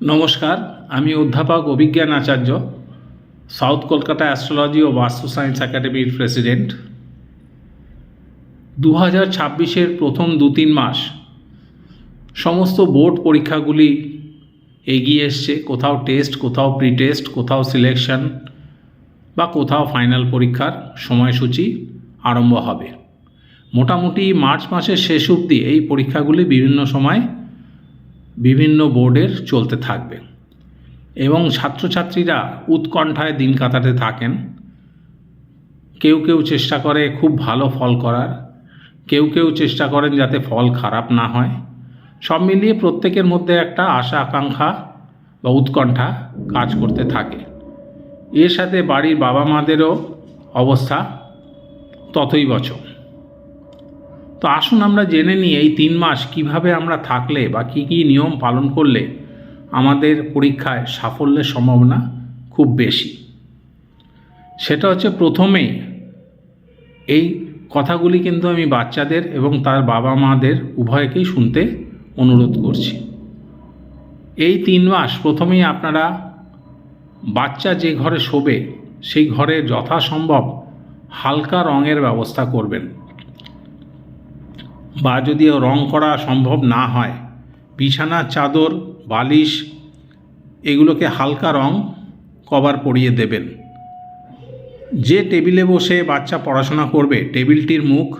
নমস্কার, আমি অধ্যাপক অভিজ্ঞান আচার্য, সাউথ কলকাতা অ্যাস্ট্রোলজি ও বাস্তু সায়েন্স একাডেমির প্রেসিডেন্ট। দু হাজার ছাব্বিশের প্রথম দু তিন মাস, সমস্ত বোর্ড পরীক্ষাগুলি এগিয়ে এসছে, কোথাও টেস্ট, কোথাও প্রি টেস্ট কোথাও সিলেকশন বা কোথাও ফাইনাল পরীক্ষার সময়সূচি আরম্ভ হবে। মোটামুটি মার্চ মাসের শেষ অবধি এই পরীক্ষাগুলি বিভিন্ন সময় বিভিন্ন বোর্ডের চলতে থাকবে। এবং ছাত্রছাত্রীরা উৎকণ্ঠায় দিন কাটাতে থাকেন। কেউ কেউ চেষ্টা করে খুব ভালো ফল করার। কেউ কেউ চেষ্টা করেন যাতে ফল খারাপ না হয়। সব মিলিয়ে প্রত্যেকের মধ্যে একটা আশা আকাঙ্ক্ষা বা উৎকণ্ঠা কাজ করতে থাকে। এর সাথে বাড়ির বাবা মাদেরও অবস্থা ততই বছর। তো আসুন আমরা জেনে নিই এই তিন মাস কীভাবে আমরা থাকলে বা কী কী নিয়ম পালন করলে আমাদের পরীক্ষায় সাফল্যের সম্ভাবনা খুব বেশি। সেটা হচ্ছে প্রথমেই এই কথাগুলি কিন্তু আমি বাচ্চাদের এবং তার বাবা মাদের উভয়কেই শুনতে অনুরোধ করছি। এই তিন মাস প্রথমেই আপনারা বাচ্চা যে ঘরে শোবে সেই ঘরে যথাসম্ভব হালকা রঙের ব্যবস্থা করবেন। বা যদি রং করা সম্ভব না হয়, বিছানা, চাদর, বালিশ এগুলোকে হালকা রং কভার পরিয়ে দেবেন। যে টেবিলে বসে বাচ্চা পড়াশোনা করবে, টেবিলটির মুখ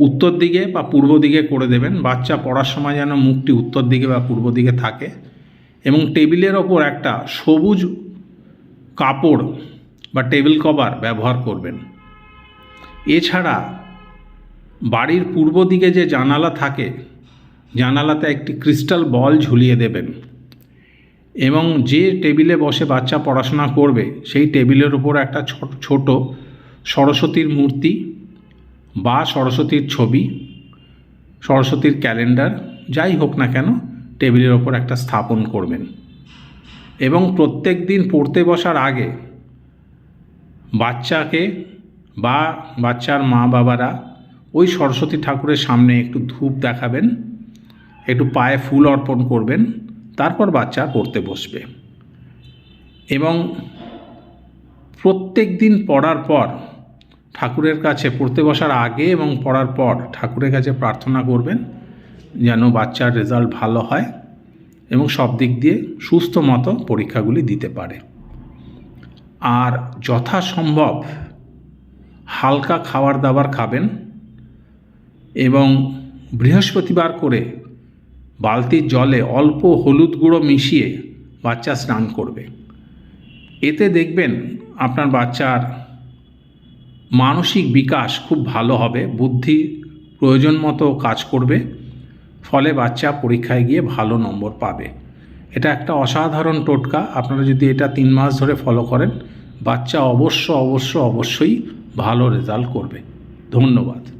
উত্তর দিকে বা পূর্ব দিকে করে দেবেন। বাচ্চা পড়ার সময় যেন মুখটি উত্তর দিকে বা পূর্ব দিকে থাকে এবং টেবিলের ওপর একটা সবুজ কাপড় বা টেবিল কভার ব্যবহার করবেন। এছাড়া বাড়ির পূর্ব দিকে যে জানালা থাকে, জানালাতে একটি ক্রিস্টাল বল ঝুলিয়ে দেবেন। এবং যে টেবিলে বসে বাচ্চা পড়াশোনা করবে, সেই টেবিলের উপর একটা ছোট ছোট সরস্বতীর মূর্তি বা সরস্বতীর ছবি, সরস্বতীর ক্যালেন্ডার, যাই হোক না কেন, টেবিলের ওপর একটা স্থাপন করবেন। এবং প্রত্যেক দিন পড়তে বসার আগে বাচ্চাকে বা বাচ্চার মা বাবারা ওই সরস্বতী ঠাকুরের সামনে একটু ধূপ দেখাবেন, একটু পায়ে ফুল অর্পণ করবেন, তারপর বাচ্চা পড়তে বসবে। এবং প্রত্যেক দিন পড়ার পর ঠাকুরের কাছে পড়তে বসার আগে এবং পড়ার পর ঠাকুরের কাছে প্রার্থনা করবেন যেন বাচ্চার রেজাল্ট ভালো হয় এবং সব দিক দিয়ে সুস্থ মতো পরীক্ষাগুলি দিতে পারে। আর যথাসম্ভব হালকা খাবার দাবার খাবেন এবং বৃহস্পতিবার করে বালতির জলে অল্প হলুদ গুঁড়ো মিশিয়ে বাচ্চা স্নান করবে। এতে দেখবেন আপনার বাচ্চার মানসিক বিকাশ খুব ভালো হবে, বুদ্ধি প্রয়োজন মতো কাজ করবে, ফলে বাচ্চা পরীক্ষায় গিয়ে ভালো নম্বর পাবে। এটা একটা অসাধারণ টোটকা, আপনারা যদি এটা তিন মাস ধরে ফলো করেন, বাচ্চা অবশ্য অবশ্য অবশ্যই ভালো রেজাল্ট করবে। ধন্যবাদ।